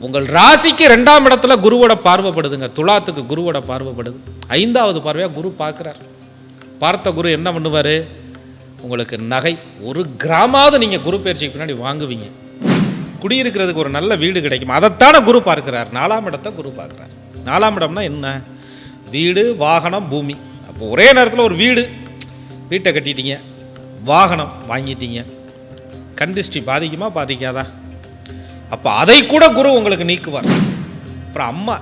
உங்கள் ராசிக்கு ரெண்டாம் இடத்துல குருவோட பார்வைப்படுதுங்க. துலாத்துக்கு குருவோட பார்வைப்படுது. ஐந்தாவது பார்வையாக குரு பார்க்குறார். பார்த்த குரு என்ன பண்ணுவார்? உங்களுக்கு நகை. ஒரு கிராமாவது நீங்கள் குரு பயிற்சிக்கு பின்னாடி வாங்குவீங்க. குடியிருக்கிறதுக்கு ஒரு நல்ல வீடு கிடைக்கும். அதைத்தானே குரு பார்க்கிறார். நாலாம் இடத்தை குரு பார்க்குறார். நாலாம் இடம்னா என்ன? வீடு வாகனம் பூமி. அப்போ ஒரே நேரத்தில் ஒரு வீடு. வீட்டை கட்டிட்டீங்க. வாகனம் வாங்கிட்டீங்க. கண்டிஸ்டி பாதிக்குமா? பாதிக்காதா? அப்போ அதை கூட குரு உங்களுக்கு நீக்குவார். அப்புறம் அம்மா.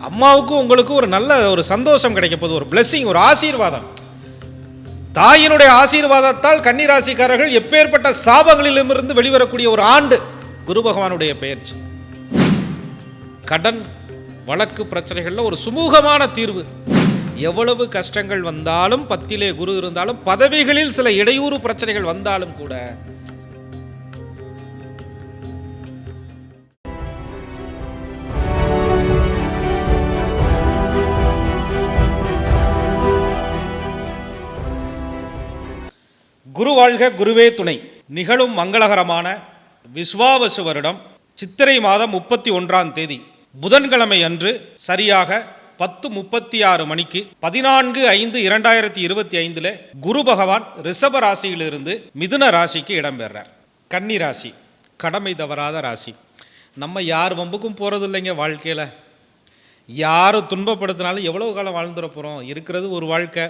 அம்மாவுக்கும் உங்களுக்கும் ஒரு நல்ல ஒரு சந்தோஷம் கிடைக்க போகுது ஒரு blessing ஒரு ஆசீர்வாதம். தாயினுடைய ஆசீர்வாதத்தால் கன்னிராசிக்காரர்கள் எப்பேற்பட்ட சாபங்களிலுமிருந்து வெளிவரக்கூடிய ஒரு ஆண்டு குரு பகவானுடைய பெயர்ச்சி. கடன் வழக்கு பிரச்சனைகளில் ஒரு சுமூகமான தீர்வு. எவ்வளவு கஷ்டங்கள் வந்தாலும் பத்திலே குரு இருந்தாலும் பதவிகளில் சில இடையூறு பிரச்சனைகள் வந்தாலும் கூட குரு வாழ்க குருவே துணை. நிகழும் மங்களகரமான விஸ்வாவசு வருடம் சித்திரை மாதம் முப்பத்தி ஒன்றாம் தேதி. புதன்கிழமை அன்று சரியாக பத்து முப்பத்தி ஆறு மணிக்கு பதினான்கு ஐந்து இரண்டாயிரத்தி இருபத்தி ஐந்தில் குரு பகவான் ரிஷப ராசியிலிருந்து மிதுன ராசிக்கு இடம்பெறார். கன்னி ராசி கடமை தவறாத ராசி. நம்ம யார் வம்புக்கும் போகிறது இல்லைங்க வாழ்க்கையில். யார் துன்பப்படுத்தினாலும் எவ்வளவு காலம் வாழ்ந்துட போகிறோம் இருக்கிறது ஒரு வாழ்க்கை.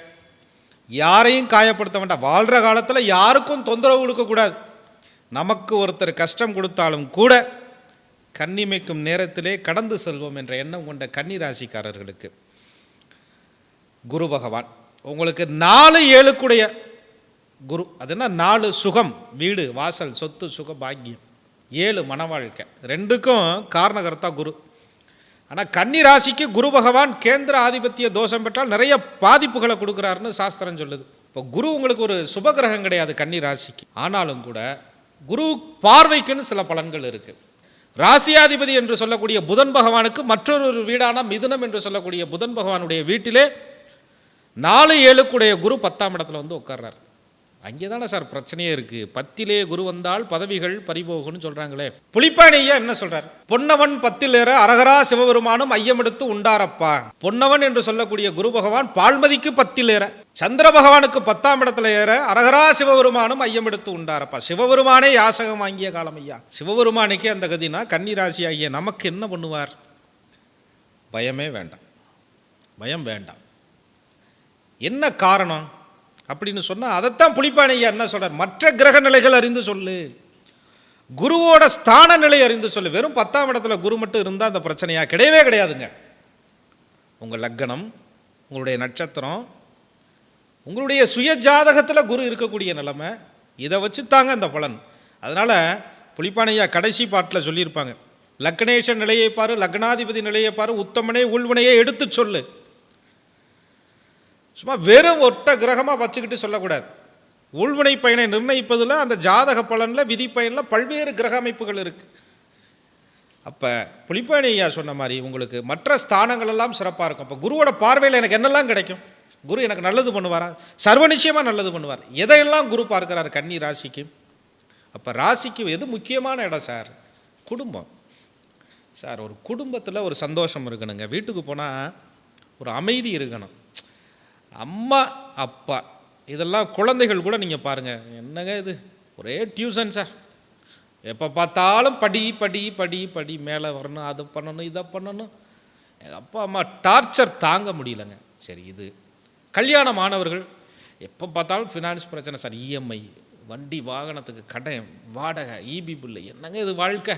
யாரையும் காயப்படுத்த வேண்டாம். வாழ்கிற காலத்தில் யாருக்கும் தொந்தரவு கொடுக்கக்கூடாது நமக்கு ஒருத்தர் கஷ்டம் கொடுத்தாலும் கூட கண்ணிமைக்கும் நேரத்திலே கடந்து செல்வோம் என்ற எண்ணம் கொண்ட கன்னி ராசிக்காரர்களுக்கு குரு பகவான் உங்களுக்கு நாலு ஏழுக்குடைய குரு. அதுனா நாலு சுகம் வீடு வாசல் சொத்து சுக பாக்கியம். ஏழு மன வாழ்க்கை ரெண்டுக்கும் காரணகர்த்தா குரு. ஆனால் கன்னி ராசிக்கு குரு பகவான் கேந்திர ஆதிபத்திய தோஷம் பெற்றால் நிறைய பாதிப்புகளை கொடுக்குறாருன்னு சாஸ்திரம் சொல்லுது. இப்போ குரு உங்களுக்கு ஒரு சுபகிரகம் கிடையாது கன்னி ராசிக்கு. ஆனாலும் கூட குரு பார்வைக்குன்னு சில பலன்கள் இருக்குது ராசியாதிபதி என்று சொல்லக்கூடிய புதன் பகவானுக்கு மற்றொரு ஒரு வீடான மிதுனம் என்று சொல்லக்கூடிய புதன் பகவானுடைய வீட்டிலே நாலு ஏழுக்குடைய குரு பத்தாம் இடத்துல வந்து உட்கார்றார். அங்கே தானே சார் பிரச்சனையே இருக்கு. பத்திலே குரு வந்தால் பதவிகள் பறிபோகும்னு சொல்றாங்களே. புலிப்பாணி என்ன சொல்கிறார் பொன்னவன் பத்தில் ஏற அரகரா சிவபெருமானும் ஐயமெடுத்து உண்டாரப்பா. பொன்னவன் என்று சொல்லக்கூடிய குரு பகவான் பால்மதிக்கு பத்தில் ஏற சந்திர பகவானுக்கு பத்தாம் இடத்துல ஏற அரகரா சிவபெருமானும் ஐயம் எடுத்து உண்டாரப்பா. சிவபெருமானே யாசகம் வாங்கிய காலம் ஐயா. சிவபெருமானுக்கே அந்த கதினா கன்னிராசி ஆகிய நமக்கு என்ன பண்ணுவார்? பயமே வேண்டாம். பயம் வேண்டாம். என்ன காரணம்? அப்படின்னு சொன்னால் அதைத்தான் புளிப்பானையா என்ன சொல்கிறார் மற்ற கிரக நிலைகள் அறிந்து சொல்லு. குருவோட ஸ்தான நிலை அறிந்து சொல்லு. வெறும் பத்தாம் இடத்துல குரு மட்டும் இருந்தால் அந்த பிரச்சனையாக கிடையவே கிடையாதுங்க. உங்கள் லக்கணம் உங்களுடைய நட்சத்திரம் உங்களுடைய சுய ஜாதகத்தில் குரு இருக்கக்கூடிய நிலைமை இதை வச்சு தாங்க அந்த பலன். அதனால் புலிப்பானையா கடைசி பாட்டில் சொல்லியிருப்பாங்க. லக்னேஷ நிலையை பாரு லக்னாதிபதி நிலையை பாரு உத்தமனே உள்வினையை எடுத்து சொல்லு. சும்மா வெறும் ஒட்ட கிரகமாக வச்சுக்கிட்டு சொல்லக்கூடாது. உள்வினை பயனை நிர்ணயிப்பதில் அந்த ஜாதக பலனில் விதி பயனில் பல்வேறு கிரக அமைப்புகள் இருக்குது அப்போ புலிப்பாணி ஐயா சொன்ன மாதிரி உங்களுக்கு மற்ற ஸ்தானங்கள் எல்லாம் சிறப்பாக இருக்கும். அப்போ குருவோட பார்வையில் எனக்கு என்னெல்லாம் கிடைக்கும்? குரு எனக்கு நல்லது பண்ணுவாரா? சர்வ நிச்சயமாக நல்லது பண்ணுவார். எதையெல்லாம் குரு பார்க்குறாரு? கன்னி ராசிக்கு. அப்போ ராசிக்கு எது முக்கியமான இடம் சார்? குடும்பம். சார் ஒரு குடும்பத்தில் ஒரு சந்தோஷம் இருக்கணுங்க. வீட்டுக்கு போனால் ஒரு அமைதி இருக்கணும். அம்மா அப்பா. இதெல்லாம் குழந்தைகள் கூட நீங்கள் பாருங்கள் என்னங்க இது? ஒரே டியூஷன் சார் எப்போ பார்த்தாலும் படி படி படி படி. மேலே வரணும் அதை பண்ணணும் இதை பண்ணணும். எங்கள் அப்பா அம்மா டார்ச்சர் தாங்க முடியலங்க. சரி இது. கல்யாண மாணவர்கள் எப்போ பார்த்தாலும் ஃபினான்ஸ் பிரச்சனை சார் இஎம்ஐ வண்டி வாகனத்துக்கு கடன் வாடகை இபி பில்லு. என்னங்க இது வாழ்க்கை?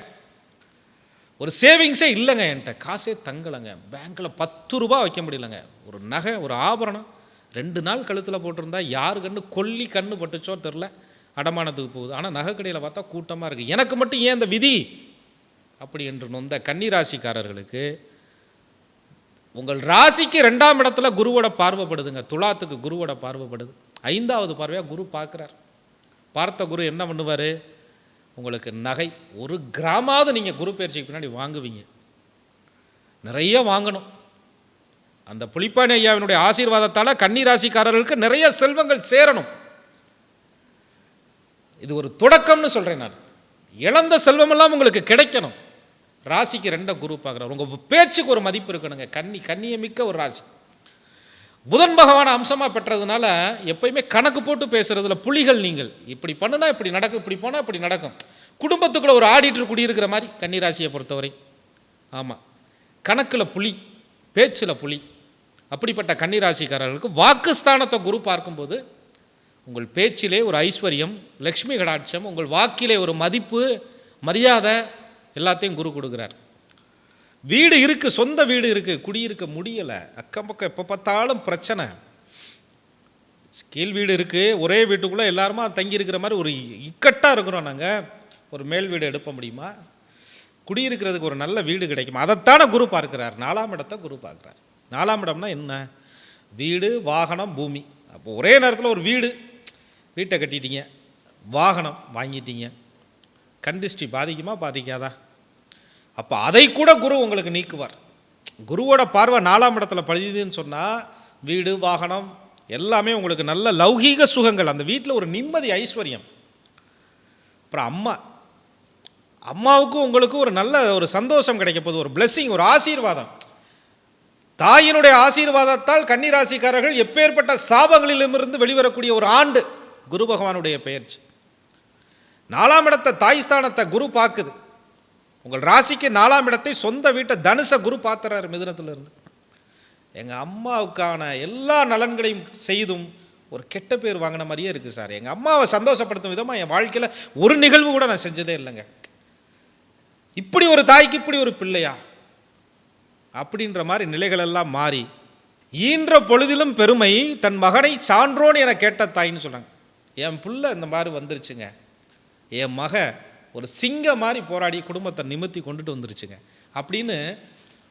ஒரு சேவிங்ஸே இல்லைங்க என்கிட்ட. காசே தங்கலைங்க. பேங்க்கில் பத்து ரூபா வைக்க முடியலங்க. ஒரு நகை ஒரு ஆபரணம் ரெண்டு நாள் கழுத்தில் போட்டிருந்தா யார் கண்ணு கொல்லி கண்ணு பட்டுச்சோ தெரில. அடமானத்துக்கு போகுது. ஆனால் நகைக்கடையில் பார்த்தா கூட்டமாக இருக்குது எனக்கு மட்டும் ஏன் இந்த விதி? அப்படி என்று நொந்த கன்னிராசிக்காரர்களுக்கு உங்கள் ராசிக்கு ரெண்டாம் இடத்துல குருவோட பார்வைப்படுதுங்க. துலாத்துக்கு குருவோட பார்வைப்படுது. ஐந்தாவது பார்வையாக குரு பார்க்குறார். பார்த்த குரு என்ன பண்ணுவார்? உங்களுக்கு நகை ஒரு கிராமாவது நீங்கள் குரு பயிற்சிக்கு பின்னாடி வாங்குவீங்க. நிறைய வாங்கணும். அந்த புலிப்பாணி ஐயாவினுடைய ஆசீர்வாதத்தால் கன்னிராசிக்காரர்களுக்கு நிறைய செல்வங்கள் சேரணும். இது ஒரு தொடக்கம்னு சொல்கிறேன் நான். இழந்த செல்வமெல்லாம் உங்களுக்கு கிடைக்கணும். ராசிக்கு ரெண்டை குரூப் ஆகிறார் உங்கள் பேச்சுக்கு ஒரு மதிப்பு இருக்கணுங்க. கன்னி கண்ணியை மிக்க ஒரு ராசி. புதன் பகவான அம்சமாக பெற்றதுனால எப்பயுமே கணக்கு போட்டு பேசுகிறதுல புலிகள் நீங்கள். இப்படி பண்ணுனா இப்படி நடக்கும் இப்படி போனால் இப்படி நடக்கும். குடும்பத்துக்குள்ள ஒரு ஆடிட்டர் குடியிருக்கிற மாதிரி கன்னி ராசியை பொறுத்தவரை. ஆமாம் கணக்கில் புலி பேச்சில் புலி. அப்படிப்பட்ட கன்னிராசிக்காரர்களுக்கு வாக்குஸ்தானத்தை குரு பார்க்கும்போது உங்கள் பேச்சிலே ஒரு ஐஸ்வர்யம் லக்ஷ்மி கடாட்சம் உங்கள் வாக்கிலே ஒரு மதிப்பு மரியாதை எல்லாத்தையும் குரு கொடுக்குறார். வீடு இருக்குது சொந்த வீடு இருக்குது குடியிருக்க முடியலை அக்கம் பக்கம் எப்போ பார்த்தாலும் பிரச்சனை. கீழ் வீடு இருக்குது ஒரே வீட்டுக்குள்ளே எல்லாருமா தங்கியிருக்கிற மாதிரி ஒரு இக்கட்டாக இருக்கிறோம் நாங்கள் ஒரு மேல் வீடு எடுப்ப முடியுமா? குடியிருக்கிறதுக்கு ஒரு நல்ல வீடு கிடைக்குமா? அதைத்தானே குரு பார்க்கிறார் நாலாம் இடத்தை குரு பார்க்குறார். நாலாம் இடம்னா என்ன? வீடு வாகனம் பூமி. அப்போ ஒரே நேரத்தில் ஒரு வீடு. வீட்டை கட்டிட்டீங்க. வாகனம் வாங்கிட்டீங்க. கண்டிஷ்டி பாதிக்குமா? பாதிக்காதா? அப்போ அதை கூட குரு உங்களுக்கு நீக்குவார். குருவோட பார்வை நாலாம் இடத்துல பழுதுன்னு சொன்னால் வீடு வாகனம் எல்லாமே உங்களுக்கு நல்ல லௌகீக சுகங்கள். அந்த வீட்டில் ஒரு நிம்மதி ஐஸ்வர்யம். அப்புறம் அம்மா. அம்மாவுக்கும் உங்களுக்கும் ஒரு நல்ல ஒரு சந்தோஷம் கிடைக்க போகுது. ஒரு பிளெஸ்ஸிங் ஒரு ஆசீர்வாதம். தாயினுடைய ஆசீர்வாதத்தால் கன்னிராசிக்காரர்கள் எப்பேற்பட்ட சாபங்களிலுமிருந்து வெளிவரக்கூடிய ஒரு ஆண்டு குரு பகவானுடைய பெயர்ச்சி. நாலாம் இடத்தை தாய் ஸ்தானத்தை குரு பார்க்குது. உங்கள் ராசிக்கு நாலாம் இடத்தை சொந்த வீட்டை தனுச குரு பார்த்துறாரு மிதுனத்திலிருந்து. எங்கள் அம்மாவுக்கான எல்லா நலன்களையும் செய்தும் ஒரு கெட்ட பேர் வாங்கின மாதிரியே இருக்குது சார். எங்கள் அம்மாவை சந்தோஷப்படுத்தும் விதமாக என் வாழ்க்கையில் ஒரு நிகழ்வு கூட நான் செஞ்சதே இல்லைங்க. இப்படி ஒரு தாய்க்கு இப்படி ஒரு பிள்ளையா? அப்படின்ற மாதிரி நிலைகளெல்லாம் மாறி ஈன்ற பொழுதிலும் பெருமை தன் மகனை சான்றோன்னு என கேட்ட தாயின்னு சொல்கிறாங்க என் புள்ள இந்த மாதிரி வந்துருச்சுங்க. என் மக ஒரு சிங்க மாதிரி போராடி குடும்பத்தை நிமித்தி கொண்டுட்டு வந்துருச்சுங்க. அப்படின்னு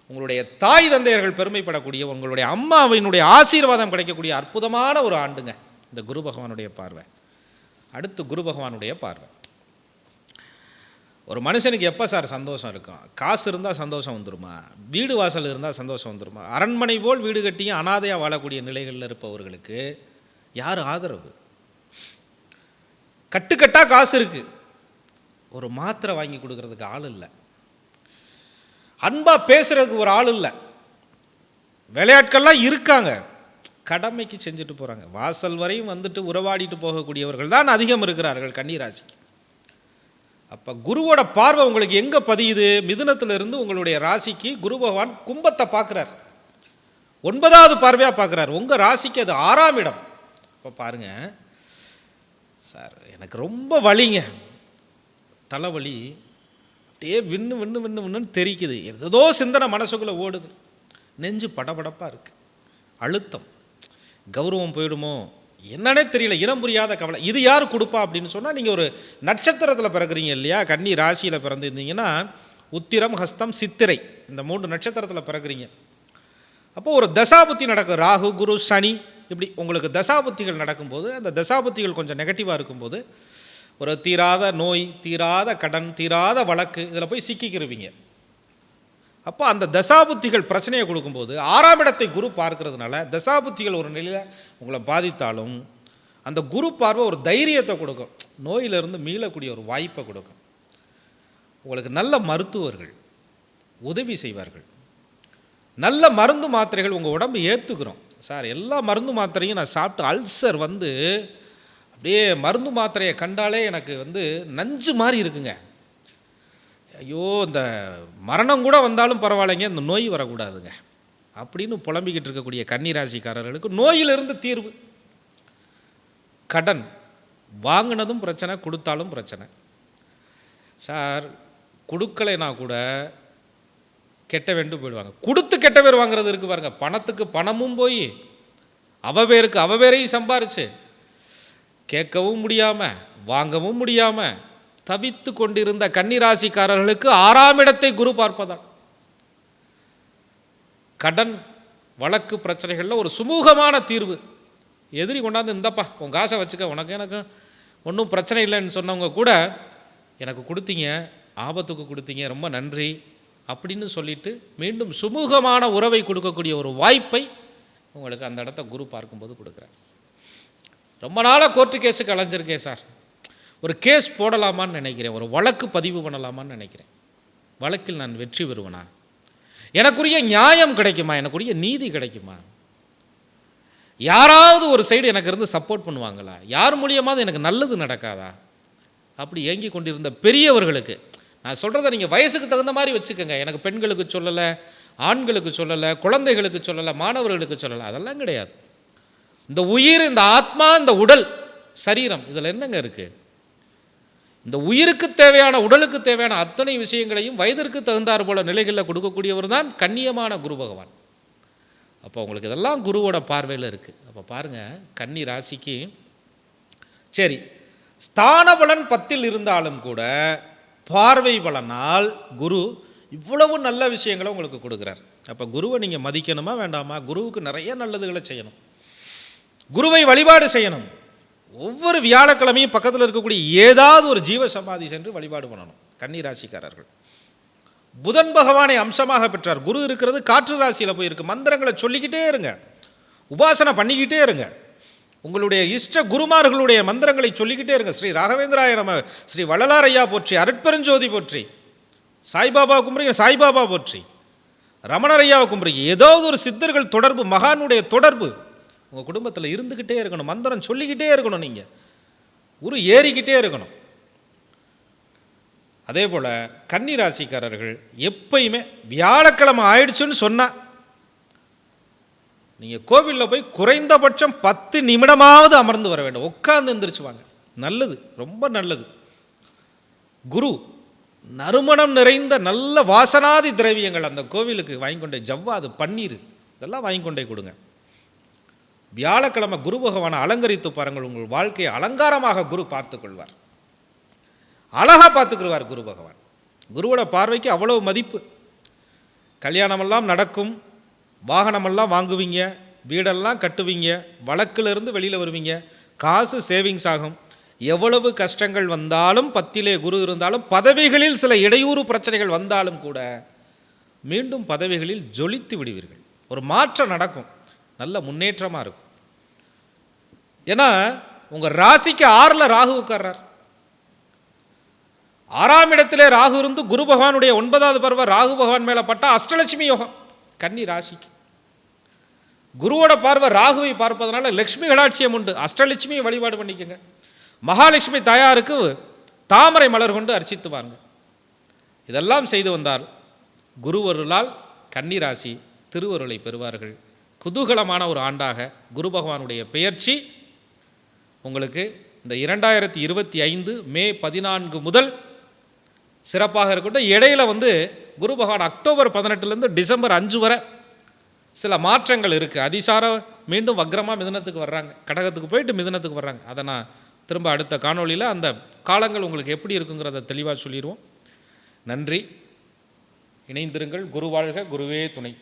உங்களுடைய தாய் தந்தையர்கள் பெருமைப்படக்கூடிய உங்களுடைய அம்மாவினுடைய ஆசீர்வாதம் கிடைக்கக்கூடிய அற்புதமான ஒரு ஆண்டுங்க இந்த குரு பகவானுடைய பார்வை. அடுத்து குரு பகவானுடைய பார்வை. ஒரு மனுஷனுக்கு எப்போ சார் சந்தோஷம் இருக்கும்? காசு இருந்தால் சந்தோஷம் வந்துருமா? வீடு வாசல் இருந்தால் சந்தோஷம் வந்துருமா? அரண்மனை போல் வீடு கட்டியும் அனாதையாக வாழக்கூடிய நிலைகளில் இருப்பவர்களுக்கு யார் ஆதரவு? கட்டுக்கட்டாக காசு இருக்குது ஒரு மாத்திரை வாங்கி கொடுக்கறதுக்கு ஆள் இல்லை. அன்பாக பேசுகிறதுக்கு ஒரு ஆள் இல்லை. விளையாட்கள்லாம் இருக்காங்க. கடமைக்கு செஞ்சுட்டு போகிறாங்க வாசல் வரையும் வந்துட்டு உறவாடிட்டு போகக்கூடியவர்கள் தான் அதிகம் இருக்கிறார்கள் கன்னிராசிக்கு. அப்போ குருவோட பார்வை உங்களுக்கு எங்கே பதியுது? மிதுனத்திலிருந்து உங்களுடைய ராசிக்கு குரு பகவான் கும்பத்தை பார்க்குறார். ஒன்பதாவது பார்வையாக பார்க்குறார். உங்கள் ராசிக்கு அது ஆறாம் இடம். இப்போ பாருங்க. சார் எனக்கு ரொம்ப வலிங்க. தலைவலி. அப்படியே விண்ணு விண்ணு விண்ணு விண்ணுன்னு தெரிக்குது. ஏதோ சிந்தனை மனசுக்குள்ளே ஓடுது. நெஞ்சு படபடப்பாக இருக்குது அழுத்தம். கௌரவம் போயிடுமோ? என்னன்னே தெரியல இனம் புரியாத கவலை. இது யார் கொடுப்பா அப்படின்னு சொன்னால் நீங்கள் ஒரு நட்சத்திரத்தில் பிறகுறீங்க இல்லையா? கன்னி ராசியில் பிறந்திருந்தீங்கன்னா உத்திரம் ஹஸ்தம் சித்திரை இந்த மூன்று நட்சத்திரத்தில் பிறகுறீங்க அப்போது ஒரு தசாபுத்தி நடக்கும். ராகு குரு சனி இப்படி உங்களுக்கு தசாபுத்திகள் நடக்கும்போது அந்த தசாபுத்திகள் கொஞ்சம் நெகட்டிவாக இருக்கும்போது ஒரு தீராத நோய் தீராத கடன் தீராத வழக்கு இதில் போய் சிக்கிக்கிருவீங்க. அப்போ அந்த தசாபுத்திகள் பிரச்சனையை கொடுக்கும்போது ஆறாம் இடத்தை குரு பார்க்கறதுனால தசாபுத்திகள் ஒரு நிலையில் உங்களை பாதித்தாலும் அந்த குரு பார்வை ஒரு தைரியத்தை கொடுக்கும். நோயிலிருந்து மீளக்கூடிய ஒரு வாய்ப்பை கொடுக்கும். உங்களுக்கு நல்ல மருத்துவர்கள் உதவி செய்வார்கள். நல்ல மருந்து மாத்திரைகள் உங்கள் உடம்பு ஏற்றுக்கிறோம் சார் எல்லா மருந்து மாத்திரையும் நான் சாப்பிட்டு அல்சர் வந்து அப்படியே மருந்து மாத்திரையை கண்டாலே எனக்கு வந்து நஞ்சு மாதிரி இருக்குங்க. ஐயோ இந்த மரணம் கூட வந்தாலும் பரவாயில்லைங்க இந்த நோய் வரக்கூடாதுங்க. அப்படின்னு புலம்பிக்கிட்டு இருக்கக்கூடிய கன்னிராசிக்காரர்களுக்கு நோயிலிருந்து தீர்வு. கடன். வாங்கினதும் பிரச்சனை கொடுத்தாலும் பிரச்சனை. சார் கொடுக்கலைனா கூட கெட்ட வேண்டும் போயிடுவாங்க. கொடுத்து கெட்ட பேர் வாங்குறது இருக்குது பாருங்க. பணத்துக்கு பணமும் போய் அவ பேருக்கு அவ பேரையும் சம்பாரிச்சு கேட்கவும் முடியாமல் வாங்கவும் முடியாமல் தவித்து கொண்டிருந்த கன்னிராசிக்காரர்களுக்கு ஆறாம் இடத்தை குரு பார்ப்பதால். கடன் வழக்கு பிரச்சனைகளில் ஒரு சுமூகமான தீர்வு. எதிரி கொண்டாந்து இந்தப்பா உன் காசை வச்சுக்க உனக்கு எனக்கு ஒன்றும் பிரச்சனை இல்லைன்னு சொன்னவங்க கூட எனக்கு கொடுத்தீங்க ஆபத்துக்கு கொடுத்தீங்க ரொம்ப நன்றி அப்படின்னு சொல்லிட்டு மீண்டும் சுமூகமான உறவை கொடுக்கக்கூடிய ஒரு வாய்ப்பை உங்களுக்கு அந்த இடத்த குரு பார்க்கும்போது கொடுக்குறேன் ரொம்ப நாளாக கோர்ட்டு கேஸுக்கு அலைஞ்சிருக்கேன் சார். ஒரு கேஸ் போடலாமான்னு நினைக்கிறேன். ஒரு வழக்கு பதிவு பண்ணலாமான்னு நினைக்கிறேன். வழக்கில் நான் வெற்றி பெறுவனா? எனக்குரிய நியாயம் கிடைக்குமா? எனக்குரிய நீதி கிடைக்குமா? யாராவது ஒரு சைடு எனக்கு இருந்து சப்போர்ட் பண்ணுவாங்களா? யார் மூலியமாவது எனக்கு நல்லது நடக்காதா? அப்படி ஏங்கி கொண்டிருந்த பெரியவர்களுக்கு நான் சொல்கிறத நீங்கள் வயசுக்கு தகுந்த மாதிரி வச்சுக்கோங்க. எனக்கு பெண்களுக்கு சொல்லலை ஆண்களுக்கு சொல்லலை குழந்தைகளுக்கு சொல்லலை மாணவர்களுக்கு சொல்லலை அதெல்லாம் கிடையாது. இந்த உயிர் இந்த ஆத்மா இந்த உடல் சரீரம் இதில் என்னங்க இருக்குது இந்த உயிருக்கு தேவையான உடலுக்கு தேவையான அத்தனை விஷயங்களையும் வயதிற்கு தகுந்தார் போல நிலைகளில் கொடுக்கக்கூடியவர் தான் கண்ணியமான குரு பகவான். அப்போ உங்களுக்கு இதெல்லாம் குருவோட பார்வையில் இருக்குது அப்போ பாருங்கள் கன்னி ராசிக்கு சரி ஸ்தான பலன் பத்தில் இருந்தாலும் கூட பார்வை பலனால் குரு இவ்வளவு நல்ல விஷயங்களை உங்களுக்கு கொடுக்குறார். அப்போ குருவை நீங்கள் மதிக்கணுமா வேண்டாமா? குருவுக்கு நிறைய நல்லதுகளை செய்யணும். குருவை வழிபாடு செய்யணும். ஒவ்வொரு வியாழக்கிழமையும் பக்கத்தில் இருக்கக்கூடிய ஏதாவது ஒரு ஜீவ சமாதி சென்று வழிபாடு பண்ணணும். கன்னி ராசிக்காரர்கள் புதன் பகவானை அம்சமாக பெற்றார். குரு இருக்கிறது காற்று ராசியில் போயிருக்கு மந்திரங்களை சொல்லிக்கிட்டே இருங்க. உபாசனை பண்ணிக்கிட்டே இருங்க. உங்களுடைய இஷ்ட குருமார்களுடைய மந்திரங்களை சொல்லிக்கிட்டே இருங்க. ஸ்ரீ ராகவேந்திராய நம ஸ்ரீ வள்ளலார் ஐயா போற்றி அருட்பெருஞ்சோதி போற்றி சாய்பாபா கும்பிடுங்க சாய்பாபா போற்றி ரமணரையாவை கும்பிடுங்க. ஏதாவது ஒரு சித்தர்கள் தொடர்பு மகானுடைய தொடர்பு உங்கள் குடும்பத்தில் இருந்துக்கிட்டே இருக்கணும். மந்திரம் சொல்லிக்கிட்டே இருக்கணும் நீங்கள் உரு ஏறிக்கிட்டே இருக்கணும். அதே போல் கன்னி ராசிக்காரர்கள் எப்பயுமே வியாழக்கிழமை ஆயிடுச்சுன்னு சொன்னால் நீங்கள் கோவிலில் போய் குறைந்தபட்சம் பத்து நிமிடமாவது அமர்ந்து வர வேண்டும். உட்கார்ந்து எந்திரிச்சுவாங்க நல்லது ரொம்ப நல்லது. குரு நறுமணம் நிறைந்த நல்ல வாசனாதி திரவியங்கள் அந்த கோவிலுக்கு வாங்கி கொண்டே ஜவ்வாது பன்னீர் இதெல்லாம் வாங்கி கொண்டே கொடுங்க. வியாழக்கிழமை குரு பகவானை அலங்கரித்து பாருங்கள் உங்கள் வாழ்க்கையை அலங்காரமாக குரு பார்த்து கொள்வார் அழகாக பார்த்துக்கிடுவார் குரு பகவான். குருவோட பார்வைக்கு அவ்வளவு மதிப்பு. கல்யாணமெல்லாம் நடக்கும் வாகனமெல்லாம் வாங்குவீங்க வீடெல்லாம் கட்டுவீங்க வழக்கிலிருந்து வெளியில் வருவீங்க காசு சேவிங்ஸ் ஆகும். எவ்வளவு கஷ்டங்கள் வந்தாலும் பத்திலே குரு இருந்தாலும் பதவிகளில் சில இடையூறு பிரச்சனைகள் வந்தாலும் கூட மீண்டும் பதவிகளில் ஜொலித்து விடுவீர்கள். ஒரு மாற்றம் நடக்கும். நல்ல முன்னேற்றமாக இருக்கும். ஏன்னா உங்கள் ராசிக்கு ஆறில் ராகு உட்கார்றார். ஆறாம் இடத்திலே ராகு இருந்து குரு பகவானுடைய ஒன்பதாவது பருவ ராகு பகவான் மேலே பட்டா அஷ்டலட்சுமி யோகம் கன்னி ராசிக்கு. குருவோட பார்வை ராகுவை பார்ப்பதனால லக்ஷ்மி கடாட்சியம் உண்டு. அஷ்டலட்சுமியை வழிபாடு பண்ணிக்கோங்க. மகாலட்சுமி தாயாருக்கு தாமரை மலர் கொண்டு அர்ச்சித்து வாங்க இதெல்லாம் செய்து வந்தால் குருவருளால் கன்னி ராசி திருவருளை பெறுவார்கள். குதூகலமான ஒரு ஆண்டாக குரு பகவானுடைய பெயர்ச்சி உங்களுக்கு இந்த இரண்டாயிரத்தி இருபத்தி ஐந்து மே பதினான்கு முதல் சிறப்பாக இருக்கட்டும். இடையில வந்து குரு பகவான் அக்டோபர் பதினெட்டுலேருந்து டிசம்பர் அஞ்சு வரை சில மாற்றங்கள் இருக்குது அதிசாரம் மீண்டும் வக்ரமாக மிதனத்துக்கு வர்றாங்க. கடகத்துக்கு போயிட்டு மிதனத்துக்கு வர்றாங்க. அதை நான் திரும்ப அடுத்த காணொளியில் அந்த காலங்கள் உங்களுக்கு எப்படி இருக்குங்கிறத தெளிவாக சொல்லிடுவோம் நன்றி. இணைந்திருங்கள். குரு வாழ்க. குருவே துணை.